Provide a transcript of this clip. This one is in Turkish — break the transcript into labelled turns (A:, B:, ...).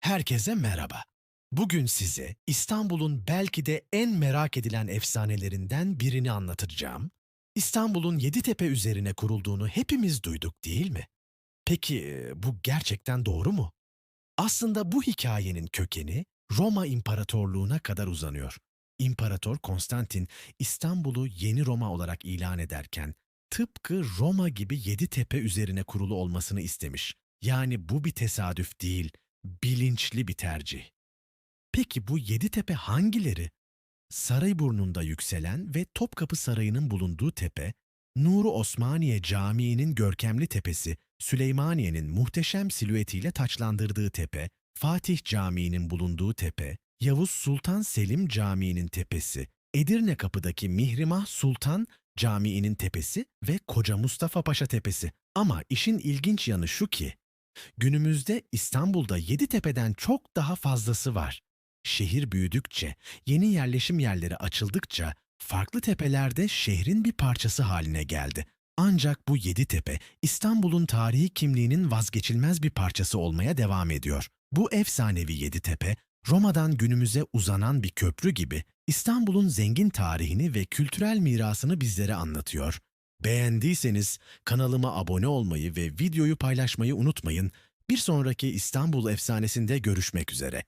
A: Herkese merhaba. Bugün size İstanbul'un belki de en merak edilen efsanelerinden birini anlatacağım. İstanbul'un Yeditepe üzerine kurulduğunu hepimiz duyduk değil mi? Peki e, bu gerçekten doğru mu? Aslında bu hikayenin kökeni Roma İmparatorluğu'na kadar uzanıyor. İmparator Konstantin İstanbul'u yeni Roma olarak ilan ederken tıpkı Roma gibi Yeditepe üzerine kurulu olmasını istemiş. Yani bu bir tesadüf değil, bilinçli bir tercih. Peki bu Yeditepe hangileri? Sarayburnu'nda yükselen ve Topkapı Sarayı'nın bulunduğu tepe, Nuru Osmaniye Camii'nin görkemli tepesi, Süleymaniye'nin muhteşem silüetiyle taçlandırdığı tepe, Fatih Camii'nin bulunduğu tepe, Yavuz Sultan Selim Camii'nin tepesi, Edirne Kapı'daki Mihrimah Sultan Camii'nin tepesi ve Koca Mustafa Paşa Tepesi. Ama işin ilginç yanı şu ki, günümüzde İstanbul'da Yeditepe'den çok daha fazlası var. Şehir büyüdükçe, yeni yerleşim yerleri açıldıkça farklı tepelerde şehrin bir parçası haline geldi. Ancak bu Yeditepe İstanbul'un tarihi kimliğinin vazgeçilmez bir parçası olmaya devam ediyor. Bu efsanevi Yeditepe, Roma'dan günümüze uzanan bir köprü gibi İstanbul'un zengin tarihini ve kültürel mirasını bizlere anlatıyor. Beğendiyseniz kanalıma abone olmayı ve videoyu paylaşmayı unutmayın. Bir sonraki İstanbul efsanesinde görüşmek üzere.